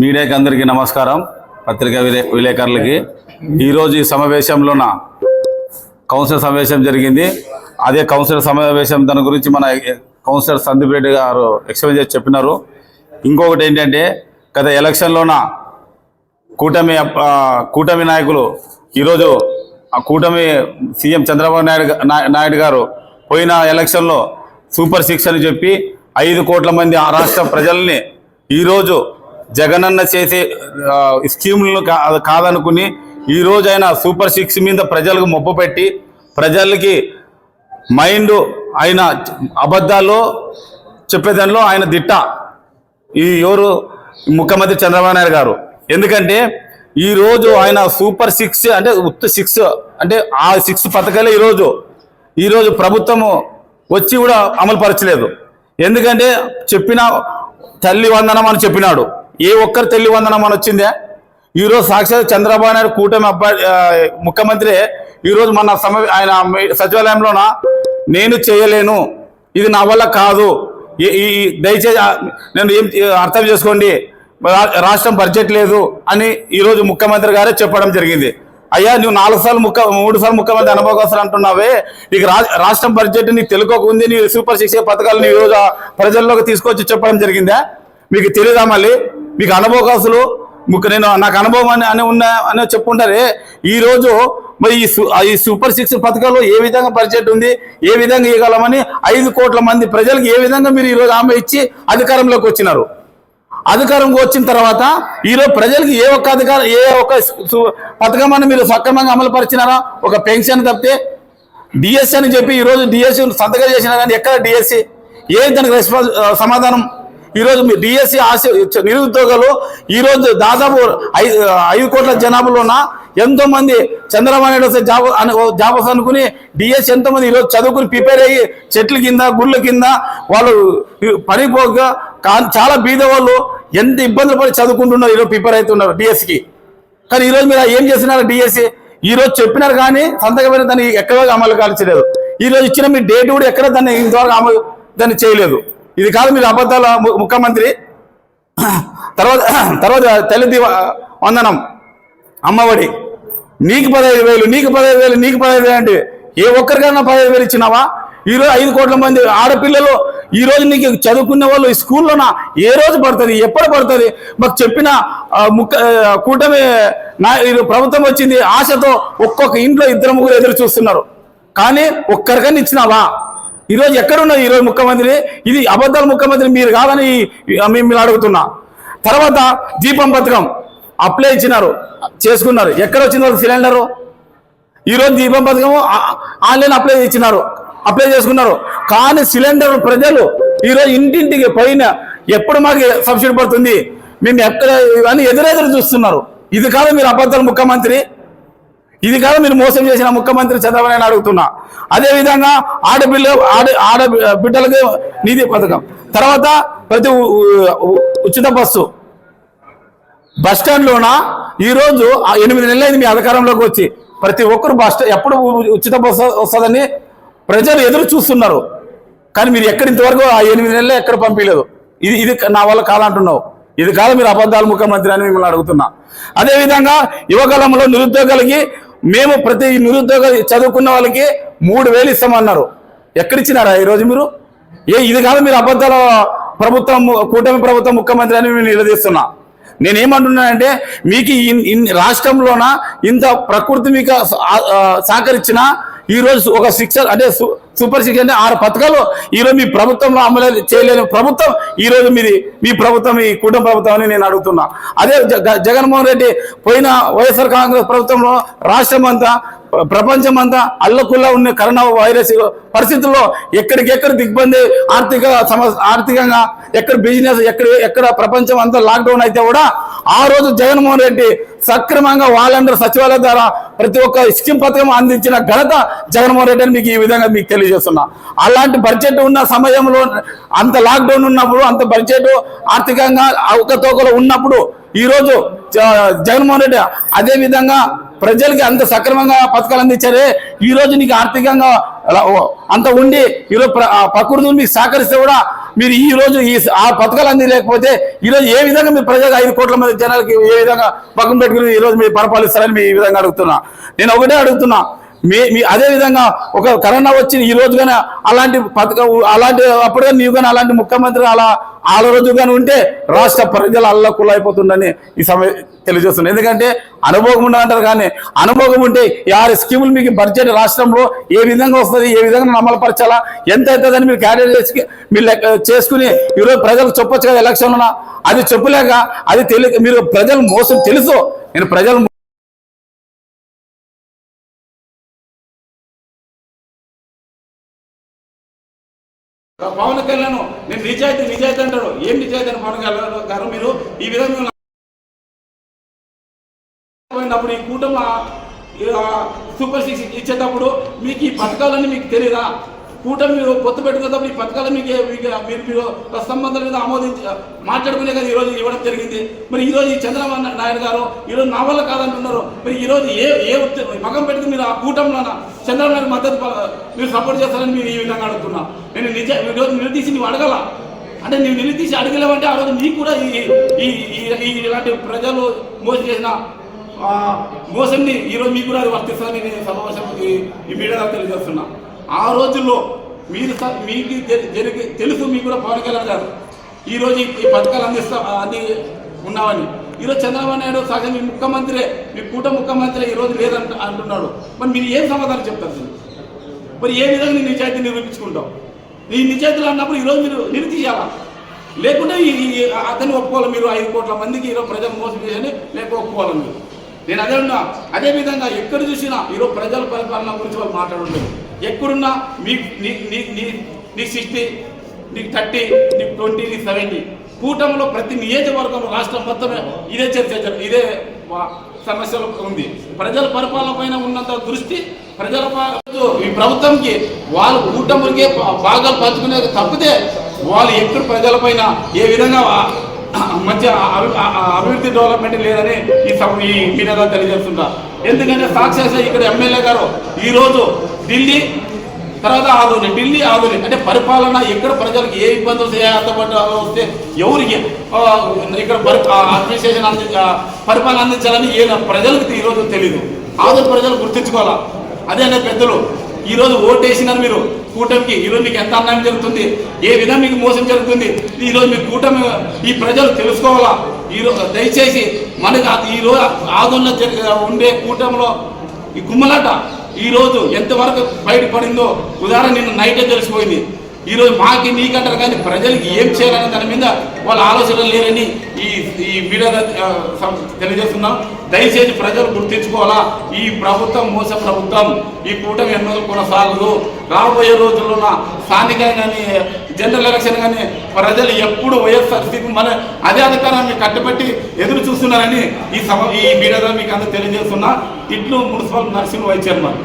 మీడియాకి అందరికీ నమస్కారం. పత్రికా విలే విలేకరులకి. ఈరోజు ఈ సమావేశంలోన కౌన్సిలర్ సమావేశం జరిగింది. అదే కౌన్సిలర్ సమావేశం దాని గురించి మన కౌన్సిలర్ సందీప్ రెడ్డి గారు ఎక్స్ప్లెయిన్ చేసి చెప్పినారు. ఇంకొకటి ఏంటంటే గత ఎలక్షన్లోన కూటమి కూటమి నాయకులు ఈరోజు ఆ కూటమి సీఎం చంద్రబాబు నాయుడు నాయుడు గారు పోయిన ఎలక్షన్లో సూపర్ సిక్స్ అని చెప్పి ఐదు కోట్ల మంది ఆ రాష్ట్ర ప్రజల్ని ఈరోజు జగనన్న చేసే స్కీములను కాదనుకుని ఈరోజు ఆయన సూపర్ సిక్స్ మీద ప్రజలకు మొప్పు పెట్టి ప్రజలకి మైండ్ ఆయన అబద్ధాల్లో చెప్పేదానిలో ఆయన దిట్ట. ఈ ఎవరు? ముఖ్యమంత్రి చంద్రబాబు నాయుడు గారు. ఎందుకంటే ఈరోజు ఆయన సూపర్ సిక్స్ అంటే ఉత్త సిక్స్ అంటే ఆ సిక్స్ పథకాలే ఈరోజు ఈరోజు ప్రభుత్వము వచ్చి కూడా అమలు పరచలేదు. ఎందుకంటే చెప్పిన తల్లి వందనం అని చెప్పినాడు. ఏ ఒక్కరు తల్లి వందనం అని వచ్చిందే? ఈరోజు సాక్షాత్ చంద్రబాబు నాయుడు కూటమి అబ్బాయి ముఖ్యమంత్రి. ఈరోజు మన సమ ఆయన సచివాలయంలోన నేను చేయలేను. ఇది నా వల్ల కాదు. ఈ దయచేసి నేను ఏం అర్థం చేసుకోండి. రాష్ట్రం బడ్జెట్ లేదు అని ఈరోజు ముఖ్యమంత్రి గారే చెప్పడం జరిగింది. అయ్యా నువ్వు నాలుగు సార్లు ముఖ్య మూడు సార్లు ముఖ్యమంత్రి అనుభవస్తులు అంటున్నావే నీకు రాష్ట్రం బడ్జెట్ నీకు తెలుకోకుంది నీ సూపర్ సిక్స్ పథకాలను ఈరోజు ప్రజల్లోకి తీసుకొచ్చి చెప్పడం జరిగిందా? మీకు తెలియదా మళ్ళీ? మీకు అనుభవకాసులు ముఖ్య నేను నాకు అనుభవం అని అని ఉన్నా అని చెప్పుకుంటారే. ఈ రోజు మరి ఈ ఈ సూపర్ సిక్స్ పథకాలు ఏ విధంగా బడ్జెట్ ఉంది ఏ విధంగా ఇవ్వగలమని ఐదు కోట్ల మంది ప్రజలకు ఏ విధంగా మీరు ఈరోజు ఆమె ఇచ్చి అధికారంలోకి వచ్చినారు? అధికారంకి వచ్చిన తర్వాత ఈరోజు ప్రజలకు ఏ ఒక్క అధికారం ఏ ఒక్క సు- పథకం మీరు సక్రమంగా అమలు పరిచినారా? ఒక పెన్షన్ తప్పితే డిఎస్సీ అని చెప్పి ఈరోజు డిఎస్సి సంతకం చేసినా కానీ ఎక్కడ డిఎస్సి? ఏ దానికి రెస్పాన్స్ సమాధానం? ఈరోజు మీ డిఎస్సి ఆశ నిరుద్యోగులు ఈరోజు దాదాపు ఐదు ఐదు కోట్ల జనాభాలోన ఎంతో మంది చంద్రబాబు నాయుడు వస్తే జాబ్ అని జాబ్ అనుకుని డిఎస్ ఎంతో మంది ఈరోజు చదువుకుని ప్రిపేర్ అయ్యి చెట్ల కింద గుళ్ళ కింద వాళ్ళు పనిపోక చాలా బీద వాళ్ళు ఎంత ఇబ్బందులు పడి చదువుకుంటున్నారు ఈరోజు ప్రిపేర్ అవుతున్నారు డిఎస్కి కానీ ఈరోజు మీరు ఏం చేస్తున్నారు డిఎస్సి ఈరోజు చెప్పినారు కానీ సంతకమైన దాన్ని ఎక్కడ అమలు కాల్చలేదు. ఈ రోజు ఇచ్చిన మీ డేట్ కూడా ఎక్కడ దాన్ని ఇంతవరకు అమలు దాన్ని చేయలేదు. ఇది కాదు మీరు అబద్ధాల ము- ముఖ్యమంత్రి. తర్వాత తర్వాత తల్లి వందనం. అమ్మఒడి. నీకు పదహైదు వేలు నీకు పదహైదు వేలు నీకు పదహైదు వేలు అంటే ఏ ఒక్కరికైనా పదహైదు వేలు ఇచ్చినావా? ఈరోజు ఐదు కోట్ల మంది ఆడపిల్లలు ఈ రోజు నీకు చదువుకునే వాళ్ళు ఈ స్కూల్లోన ఏ రోజు పడుతుంది? ఎప్పుడు పడుతుంది? మాకు చెప్పిన ముక్క కూటమి నా ప్రభుత్వం వచ్చింది ఆశతో ఒక్కొక్క ఇంట్లో ఇద్దరు ముగ్గురు ఎదురు చూస్తున్నారు. కానీ ఒక్కరికైనా ఇచ్చినావా? ఈరోజు ఎక్కడున్నారు ఈరోజు ముఖ్యమంత్రి? ఇది అబద్ధాల ముఖ్యమంత్రి మీరు కాదని మిమ్మల్ని మేము అడుగుతున్నా. తర్వాత దీపం పథకం అప్లై ఇచ్చినారు చేసుకున్నారు. ఎక్కడ వచ్చింది సిలిండరు? ఈరోజు దీపం పథకం ఆన్లైన్ అప్లై ఇచ్చినారు అప్లై చేసుకున్నారు. కానీ సిలిండర్ ప్రజలు ఈరోజు ఇంటింటికి పైన ఎప్పుడు మాకు సబ్సిడీ పడుతుంది? మేము ఎక్కడ అని ఎదురెదురు చూస్తున్నారు. ఇది కాదు మీరు అబద్ధాల ముఖ్యమంత్రి. ఇది కాదు మీరు మోసం చేసిన ముఖ్యమంత్రి చంద్రబాబు నాయుడు అడుగుతున్నా. అదే విధంగా ఆడపిల్ల ఆడ ఆడ బిడ్డలకు నిధి పథకం. తర్వాత ప్రతి ఉ- ఉచిత బస్సు. బస్ స్టాండ్లోన? ఈరోజు ఆ ఎనిమిది నెలలైంది మీ అధికారంలోకి వచ్చి. ప్రతి ఒక్కరు బస్ ఎప్పుడు ఉచిత బస్సు వస్తుందని ప్రజలు ఎదురు చూస్తున్నారు. కానీ మీరు ఎక్కడ ఇంతవరకు ఆ ఎనిమిది నెలలు ఎక్కడ పంపించలేదు. ఇది ఇది నా వల్ల కాదంటున్నావు. ఇది కాదు మీరు అబద్ధాలు ముఖ్యమంత్రి అని మిమ్మల్ని అడుగుతున్నా. అదేవిధంగా యువకాలంలో నిరుద్యోగులకి మేము ప్రతి నిరుద్యోగ చదువుకున్న వాళ్ళకి మూడు వేలు ఇస్తామన్నారు. ఎక్కడిచ్చినారా ఈరోజు మీరు? ఏ ఇది కాదు మీరు అబద్ధాల ప్రభుత్వం కూటమి ప్రభుత్వం ముఖ్యమంత్రి అని నేను నిలదీస్తున్నా. నేనేమంటున్నానంటే మీకు ఇన్- ఇన్ రాష్ట్రంలోన ఇంత ప్రకృతి మీకు సహకరించిన ఈ రోజు ఒక శిక్ష అంటే సూపర్ సిక్స్ అంటే ఆరు పథకాలు ఈ రోజు మీ ప్రభుత్వంలో అమలు చేయలేని ప్రభుత్వం ఈ రోజు మీది మీ ప్రభుత్వం ఈ కుటుంబ ప్రభుత్వం అని నేను అడుగుతున్నా. అదే జగ- జగన్మోహన్ రెడ్డి పోయిన వైఎస్ఆర్ కాంగ్రెస్ ప్రభుత్వంలో రాష్ట్రం అంతా ప్రపంచం అంతా అల్లకుల్లా ఉన్న కరోనా వైరస్ పరిస్థితుల్లో ఎక్కడికెక్కడ దిగ్బంది ఆర్థిక సమస్య ఆర్థికంగా ఎక్కడ బిజినెస్ ఎక్కడ ఎక్కడ ప్రపంచం అంతా లాక్డౌన్ అయితే కూడా ఆ రోజు జగన్మోహన్ రెడ్డి సక్రమంగా వాళ్ళందరూ సచివాలయం ద్వారా ప్రతి ఒక్క స్కీమ్ పథకం అందించిన ఘనత జగన్మోహన్ రెడ్డి అని మీకు ఈ విధంగా మీకు తెలియజేస్తున్నా. అలాంటి బడ్జెట్ ఉన్న సమయంలో అంత లాక్డౌన్ ఉన్నప్పుడు అంత బడ్జెట్ ఆర్థికంగా అవకతవకలు ఉన్నప్పుడు ఈరోజు జ- జగన్మోహన్ రెడ్డి అదే విధంగా ప్రజలకి అంత సక్రమంగా పథకాలు అందించారే. ఈ రోజు నీకు ఆర్థికంగా అంత ఉండి ఈరోజు ప్ర- ఆ ప్రకృతి మీకు సహకరిస్తే కూడా మీరు ఈ రోజు ఈ ఆ పథకాలు అన్ని లేకపోతే ఈ రోజు ఏ విధంగా మీరు ప్రజలకు ఐదు కోట్ల మంది జనాలకి ఏ విధంగా పక్కన పెట్టుకుని ఈ రోజు మీరు పరిపాలిస్తారని మీ ఈ విధంగా అడుగుతున్నా. నేను ఒకటే అడుగుతున్నా. మీ మీ అదే విధంగా ఒక కరోనా వచ్చిన ఈ రోజు కానీ అలాంటి పథకం అలాంటి అప్పుడు కానీ నీవు కానీ అలాంటి ముఖ్యమంత్రి అలా ఆల రోజు కానీ ఉంటే రాష్ట్ర ప్రజలు అల్లకులు అయిపోతుందని ఈ సమయం తెలియజేస్తుంది ఎందుకంటే అనుభవం ఉండదంటారు కానీ అనుభవం ఉంటే ఆరు స్కీములు మీకు బడ్జెట్ రాష్ట్రంలో ఏ విధంగా వస్తుంది ఏ విధంగా అమలుపరచాలా ఎంత అవుతుందని మీరు క్యారీ చేసి మీరు లెక్క చేసుకుని ఈరోజు ప్రజలకు చెప్పొచ్చు కదా ఎలక్షన్లో. అది చెప్పలేక అది తెలియ మీరు ప్రజలు మోసం తెలుసు? నేను ప్రజలు పవన్ కళ్యాణ్ నేను నిజాయితీ నిజాయితీ అంటారు ఏం నిజాయితీ అని పవన్ కళ్యాణ్ గారు మీరు? ఈ విధంగా పోయినప్పుడు ఈ కూటమి సూపర్ సిక్స్ ఇచ్చేటప్పుడు మీకు ఈ పథకాలన్నీ మీకు తెలియదా కూటమి మీరు పొత్తు పెట్టుకునేటప్పుడు ఈ పథకాలు మీకు మీకు మీరు మీరు సంబంధాల మీద ఆమోదించి మాట్లాడుకునే కదా ఈరోజు ఇవ్వడం జరిగింది. మరి ఈరోజు ఈ చంద్రబాబు నాయుడు గారు ఈరోజు నా వల్ల కాదంటున్నారు మరి ఈరోజు ఏ ఏ మగం పెట్టుకుని మీరు ఆ కూటమిలోనా? చంద్రబాబు మద్దతు మీరు సపోర్ట్ చేస్తారని మీరు ఈ విధంగా అడుగుతున్నా. నేను నిజ ఈరోజు నిలదీసి నువ్వు అడగల. అంటే నువ్వు నిలదీసి అడగలేవంటే ఆ రోజు నీకు కూడా ఈ ఈ ఇలాంటి ప్రజలు మోసం చేసిన మోసంని ఈరోజు మీకు కూడా అది వర్తిస్తుందని నేను సమావేశం ఈ మీడియా తెలియజేస్తున్నా. ఆ రోజుల్లో మీరు స- మీకు జరిగి తెలుసు మీకు కూడా పవన్ కళ్యాణ్ గారు. ఈ ఈ- పథకాలు అందిస్తా అంది ఉన్నామని. ఈరోజు చంద్రబాబు నాయుడు సగం మీ ముఖ్యమంత్రి మీ కూట ముఖ్యమంత్రి ఈ రోజు లేదంట అంటున్నాడు. మరి మీరు ఏం సమాధానం చెప్తారు సార్ మరి ఏ విధంగా నీ నిజాయితీ నిరూపించుకుంటావు? నీ నిజాయితీలు అన్నప్పుడు ఈరోజు మీరు నిరుతీయాలా లేకుంటే ఈ అతన్ని ఒప్పుకోవాలి మీరు ఐదు కోట్ల మందికి ఈరోజు ప్రజలు మోసం చేయండి లేక ఒప్పుకోవాలి మీరు. నేను అదే ఉన్నా అదే విధంగా ఎక్కడ చూసినా ఈరోజు ప్రజల పరిపాలన గురించి వాళ్ళు మాట్లాడుంటారు ఎక్కడున్నా మీ నీ నీ నీ సిక్స్టీ నీకు థర్టీ నీకు ట్వంటీ నీకు సెవెంటీ కూటమిలో ప్రతి నియోజకవర్గంలో రాష్ట్రం మొత్తం ఇదే చర్చ ఇదే సమస్యలు ఉంది. ప్రజల పరిపాలన పైన ఉన్నంత దృష్టి ప్రజల ఈ ప్రభుత్వంకి వాళ్ళు కూటమికే భాగాలు పంచుకునేది తప్పితే వాళ్ళు ఎక్కడ ప్రజలపైన ఏ విధంగా మంచి అభి- అభివృద్ధి డెవలప్మెంట్ లేదని ఈ సభ- ఈ మీడియాలో తెలియజేస్తుంటారు. ఎందుకంటే సాక్షాత్ ఇక్కడ ఎమ్మెల్యే గారు ఈ రోజు ఢిల్లీ తర్వాత ఆధుని ఢిల్లీ ఆధుని అంటే పరిపాలన ఎక్కడ ప్రజలకు ఏ ఇబ్బందులు చేయాలంటే వస్తే ఎవరికి ఇక్కడ పరి అడ్మినిస్ట్రేషన్ అంది పరిపాలన అందించాలని ఏ ప్రజలకు ఈరోజు తెలియదు ఆధుని ప్రజలు గుర్తించుకోవాలా? అదే అనే పెద్దలు ఈరోజు ఓటేసినారు మీరు కూటమికి. ఈరోజు మీకు ఎంత అన్యాయం జరుగుతుంది? ఏ విధంగా మీకు మోసం జరుగుతుంది? ఈరోజు మీ కూటమి ఈ ప్రజలు తెలుసుకోవాలా? ఈరోజు దయచేసి మనకి ఈరోజు ఆదోళన ఉండే కూటమిలో ఈ గుమ్మలాట ఈరోజు ఎంతవరకు బయటపడిందో ఉదాహరణ నిన్న నైటే తెలిసిపోయింది. ఈరోజు మాకి నీకంటారు కానీ ప్రజలకి ఏం చేయాలనే దాని మీద వాళ్ళ ఆలోచన లేరని ఈ ఈ మీడియా తెలియజేస్తున్నాం. దయచేసి ప్రజలు గుర్తించుకోవాలా? ఈ ప్రభుత్వం మోస ప్రభుత్వం. ఈ కూటమి ఎన్నో కొనసాగదు. రాబోయే రోజుల్లో స్థానికంగా జనరల్ ఎలక్షన్ కానీ ప్రజలు ఎప్పుడు వైఎస్ఆర్సీపీ మన అదే అధికారాన్ని కట్టబెట్టి ఎదురు చూస్తున్నారని ఈ సమ ఈ మీడియా ద్వారా మీకు అందరూ తెలియజేస్తున్నా. ఇట్లు మున్సిపల్ నర్సింగ్ వైస్ చైర్మన్.